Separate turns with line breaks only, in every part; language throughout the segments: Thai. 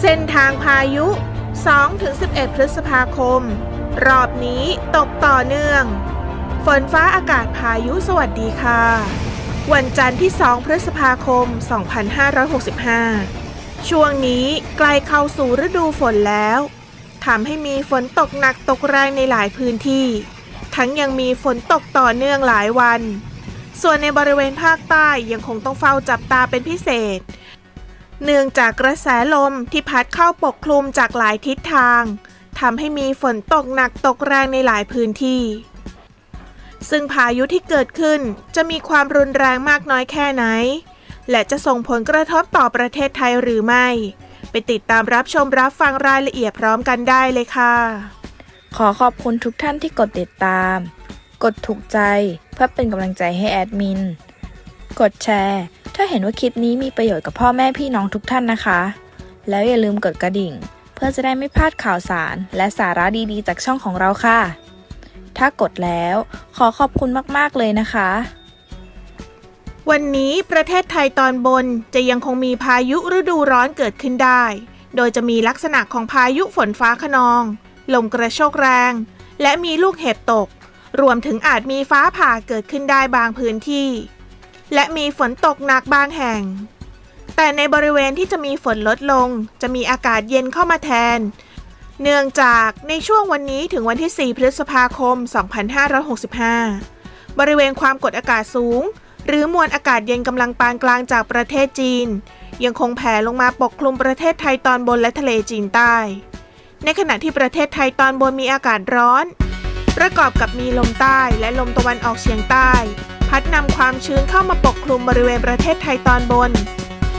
เส้นทางพายุ 2-11 พฤษภาคม รอบนี้ตกต่อเนื่อง ฝนฟ้าอากาศพายุสวัสดีค่ะ วันจันทร์ที่ 2 พฤษภาคม 2565 ช่วงนี้ใกล้เข้าสู่ฤดูฝนแล้วทำให้มีฝนตกหนักตกแรงในหลายพื้นที่ ทั้งยังมีฝนตกต่อเนื่องหลายวัน ส่วนในบริเวณภาคใต้ยังคงต้องเฝ้าจับตาเป็นพิเศษ เนื่องจากกระแสลมที่พัดเข้าปกคลุมจากหลายทิศทางทำให้มีฝนตกหนักตกแรงในหลายพื้นที่ ซึ่งพายุที่เกิดขึ้นจะมีความรุนแรงมากน้อยแค่ไหน และจะส่งผลกระทบต่อประเทศไทยหรือไม่ ไปติดตามรับชมรับฟังรายละเอียดพร้อมกันได้เลยค่ะ
ขอขอบคุณทุกท่านที่กดติดตาม กดถูกใจเพื่อเป็นกำลังใจให้แอดมิน กดแชร์ ถ้าเห็นว่าคลิปนี้มีประโยชน์กับพ่อแม่พี่น้องทุกท่านนะคะ แล้วอย่าลืมกดกระดิ่ง เพื่อจะได้ไม่พลาดข่าวสาร และสาระดีๆ จากช่องของเราค่ะ ถ้ากดแล้วขอขอบคุณมากๆเลยนะคะ
วันนี้ประเทศไทยตอนบนจะยังคงมีพายุฤดูร้อนเกิดขึ้นได้ โดยจะมีลักษณะของพายุฝนฟ้าขนอง ลมกระโชกแรง และมีลูกเห็บตก รวมถึงอาจมีฟ้าผ่าเกิดขึ้นได้บางพื้นที่ และมีฝนตกหนักบางแห่ง แต่ในบริเวณที่จะมีฝนลดลง จะมีอากาศเย็นเข้ามาแทน เนื่องจากในช่วงวันนี้ถึงวันที่ 4 พฤษภาคม 2565 บริเวณความกดอากาศสูง หรือมวลอากาศเย็นกำลังปานกลางจากประเทศจีน ยังคงแผ่ลงมาปกคลุมประเทศไทยตอนบนและทะเลจีนใต้ ในขณะที่ประเทศไทยตอนบนมีอากาศร้อน ประกอบกับมีลมใต้และลมตะวันออกเฉียงใต้ พัดนำความชื้นเข้ามาปกคลุมบริเวณประเทศไทยตอนบน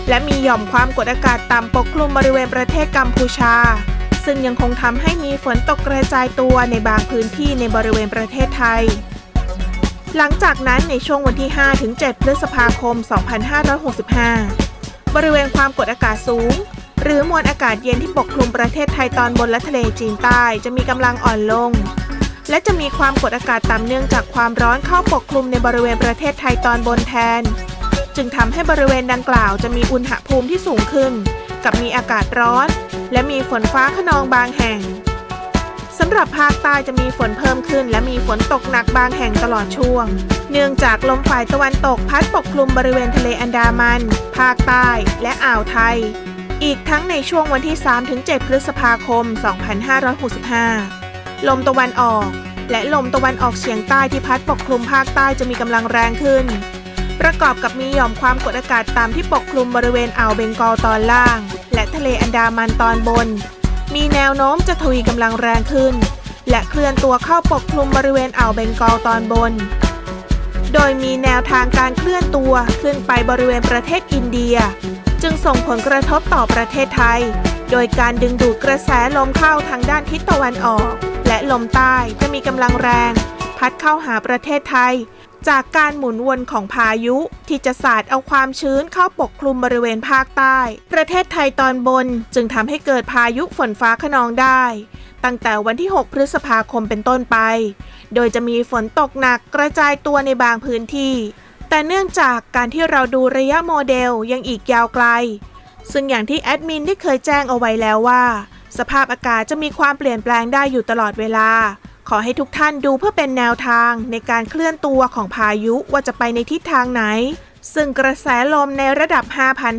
และมีหย่อมความกดอากาศต่ำปกคลุมบริเวณประเทศกัมพูชา ซึ่งยังคงทำให้มีฝนตกกระจายตัวในบางพื้นที่ในบริเวณประเทศไทย หลังจากนั้นในช่วงวันที่ 5-7 พฤษภาคม 2565 บริเวณความกดอากาศสูงหรือมวลอากาศเย็นที่ปกคลุมประเทศไทยตอนบนและทะเลจีนใต้จะมีกำลังอ่อนลง และจะมีความกดอากาศต่ำเนื่องจากความร้อนเข้าปกคลุมในบริเวณประเทศไทยตอนบนแทน จึงทำให้บริเวณดังกล่าวจะมีอุณหภูมิที่สูงขึ้น กับมีอากาศร้อน และมีฝนฟ้าขนองบางแห่งสำหรับภาคใต้จะมีฝนเพิ่มขึ้น และมีฝนตกหนักบางแห่งตลอดช่วง เนื่องจากลมฝ่ายตะวันตกพัดปกคลุมบริเวณทะเลอันดามัน ภาคใต้และอ่าวไทย อีกทั้งในช่วงวันที่ 3-7 พฤษภาคม 2565 ลมตะวันออก และลมตะวันออกเฉียงใต้ที่พัดปกคลุมภาคใต้จะมีกำลังแรงขึ้น ประกอบกับมีหย่อมความกดอากาศต่ำที่ปกคลุมบริเวณอ่าวเบงกอลตอนล่าง และทะเลอันดามันตอนบน มีแนวโน้มจะทวีกำลังแรงขึ้น และเคลื่อนตัวเข้าปกคลุมบริเวณอ่าวเบงกอลตอนบน โดยมีแนวทางการเคลื่อนตัวขึ้นไปบริเวณประเทศอินเดีย จึงส่งผลกระทบต่อประเทศไทย โดยการดึงดูดกระแสลมเข้าทางด้านทิศตะวันออก และลมใต้จะมีกำลังแรง พัดเข้าหาประเทศไทย จากการหมุนวนของพายุที่จะสาดเอาความชื้นเข้าปกคลุมบริเวณภาคใต้ ประเทศไทยตอนบนจึงทำให้เกิดพายุฝนฟ้าขนองได้ ตั้งแต่วันที่ 6 พฤษภาคมเป็นต้นไป โดยจะมีฝนตกหนักกระจายตัวในบางพื้นที่ แต่เนื่องจากการที่เราดูระยะโมเดลยังอีกยาวไกล ซึ่งอย่างที่แอดมินได้เคยแจ้งเอาไว้แล้วว่า สภาพอากาศจะมีความเปลี่ยนแปลงได้อยู่ตลอดเวลา ขอให้ทุกท่านดูเพื่อเป็นแนวทางในการเคลื่อนตัวของพายุว่าจะไปในทิศทางไหน ซึ่งกระแสลมในระดับ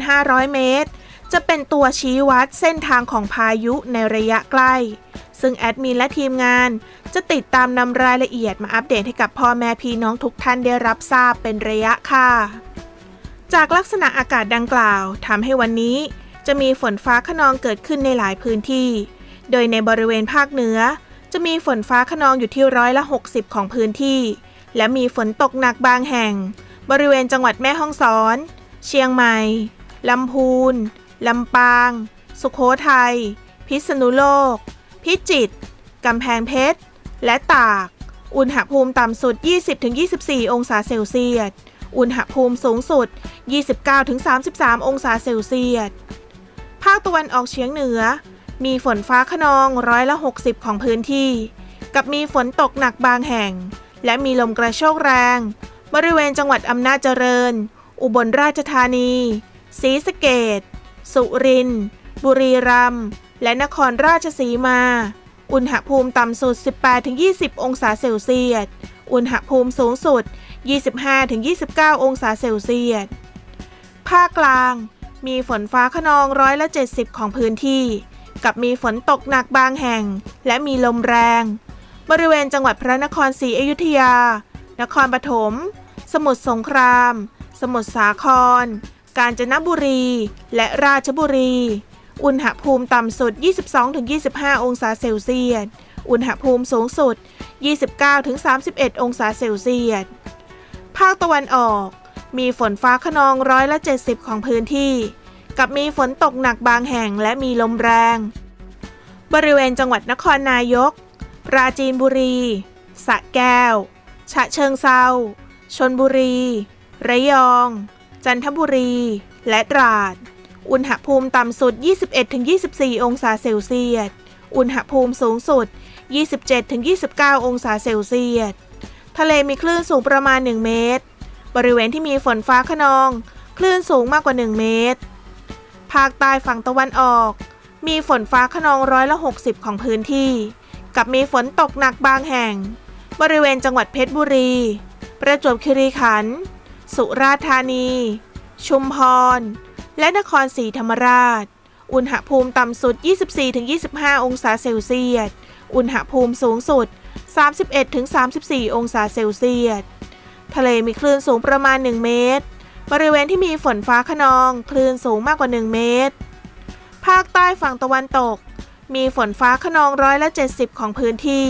5,500 เมตร จะเป็นตัวชี้วัดเส้นทางของพายุในระยะใกล้ ซึ่งแอดมินและทีมงาน จะติดตามนำรายละเอียดมาอัปเดตให้กับพ่อแม่พี่น้องทุกท่านได้รับทราบเป็นระยะค่ะ จากลักษณะอากาศดังกล่าวทำให้วันนี้ จะมีฝนฟ้าขนองเกิดขึ้นในหลายพื้นที่ โดยในบริเวณภาคเหนือ จะมีฝนฟ้าขนองอยู่ที่ร้อยละ 60 ของพื้นที่ และมีฝนตกหนักบางแห่ง บริเวณจังหวัดแม่ฮ่องสอน เชียงใหม่ ลำพูน ลำปาง สุโขทัย พิษณุโลก พิจิตร กำแพงเพชร และตาก อุณหภูมิต่ำสุด 20-24 องศาเซลเซียส อุณหภูมิสูงสุด 29-33 องศาเซลเซียส ภาคตะวันออกเฉียงเหนือ มีฝนฟ้าขนองร้อยละ 60 ของพื้นที่ กับมีฝนตกหนักบางแห่ง และมีลมกระโชกแรง บริเวณจังหวัดอำนาจเจริญ อุบลราชธานีศรีสะเกดสุรินทร์บุรีรัมย์และนครราชสีมา อุณหภูมิต่ำสุด 18-20 องศาเซลเซียส อุณหภูมิสูงสุด 25-29 องศาเซลเซียส ภาคกลาง มีฝนฟ้าขนองร้อยละ 70 ของพื้นที่ กับมีฝนตกหนักบางแห่ง และมีลมแรง บริเวณจังหวัดพระนครศรีอยุธยา นครปฐม สมุทรสงคราม สมุทรสาคร กาญจนบุรี และราชบุรี อุณหภูมิต่ำสุด 22-25 องศาเซลเซียส อุณหภูมิสูงสุด 29-31 องศาเซลเซียส ภาคตะวันออก มีฝนฟ้าขนองร้อยละ 70 ของพื้นที่ กับมีฝนตกหนักบางแห่งและมีลมแรง บริเวณจังหวัดนครนายก ปราจีนบุรี สะแก้ว ฉะเชิงเซาชนบุรี ระยอง จันทบุรี และตราด อุณหภูมิต่ำสุด 21-24 องศาเซลเซียส อุณหภูมิสูงสุด 27-29 องศาเซลเซียส ทะเลมีคลื่นสูงประมาณ 1 เมตร บริเวณที่มีฝนฟ้าขนอง คลื่นสูงมากกว่า 1 เมตร ภาคใต้ฝั่งตะวันออก มีฝนฟ้าขนองร้อยละ 60 ของพื้นที่ กับมีฝนตกหนักบางแห่ง บริเวณจังหวัดเพชรบุรี ประจวบคีรีขันธ์ สุราษฎร์ธานี ชุมพร และนครศรีธรรมราช อุณหภูมิต่ำสุด 24-25 องศาเซลเซียส อุณหภูมิสูงสุด 31-34 องศาเซลเซียส ทะเลมีคลื่นสูงประมาณ 1 เมตร บริเวณที่มีฝนฟ้าขนอง คลื่นสูงมากกว่า 1 เมตร ภาคใต้ฝั่งตะวันตก มีฝนฟ้าขนองร้อยละ 70 ของพื้นที่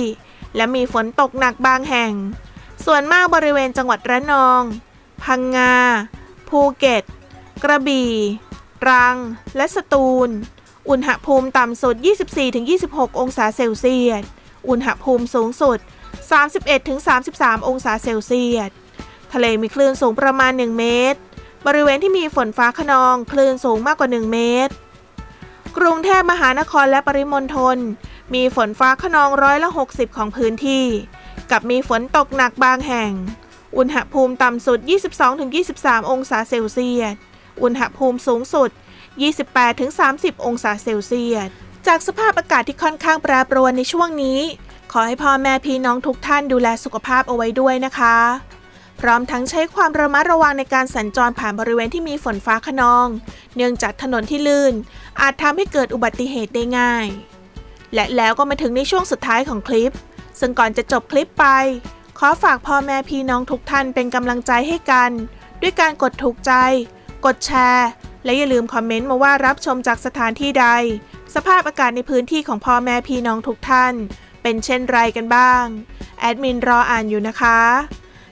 และมีฝนตกหนักบางแห่ง ส่วนมากบริเวณจังหวัดระนอง พังงา ภูเก็ต กระบี่ ตรัง และสตูล อุณหภูมิต่ำสุด 24-26 องศาเซลเซียส อุณหภูมิสูงสุด 31-33 องศาเซลเซียส ทะเลมีคลื่นสูงประมาณ 1 เมตร บริเวณที่มีฝนฟ้าขนองคลื่นสูงมากกว่า 1 เมตร กรุงเทพมหานครและปริมณฑลมีฝนฟ้าขนองร้อยละ 60 ของพื้นที่ กับมีฝนตกหนักบางแห่ง อุณหภูมิต่ำสุด 22-23 องศาเซลเซียส อุณหภูมิสูงสุด 28-30 องศาเซลเซียส จากสภาพอากาศที่ค่อนข้างแปรปรวนในช่วงนี้ ขอให้พ่อแม่พี่น้องทุกท่านดูแลสุขภาพเอาไว้ด้วยนะคะ พร้อมทั้งใช้ความระมัดระวังในการสัญจรผ่านบริเวณที่มีฝนฟ้าขนอง เนื่องจากถนนที่ลื่น อาจทำให้เกิดอุบัติเหตุได้ง่าย และแล้วก็มาถึงในช่วงสุดท้ายของคลิป ซึ่งก่อนจะจบคลิปไป ขอฝากพ่อแม่พี่น้องทุกท่านเป็นกำลังใจให้กัน ด้วยการกดถูกใจ กดแชร์ และอย่าลืมคอมเมนต์มาว่ารับชมจากสถานที่ใด สภาพอากาศในพื้นที่ของพ่อแม่พี่น้องทุกท่าน เป็นเช่นไรกันบ้าง แอดมินรออ่านอยู่นะคะ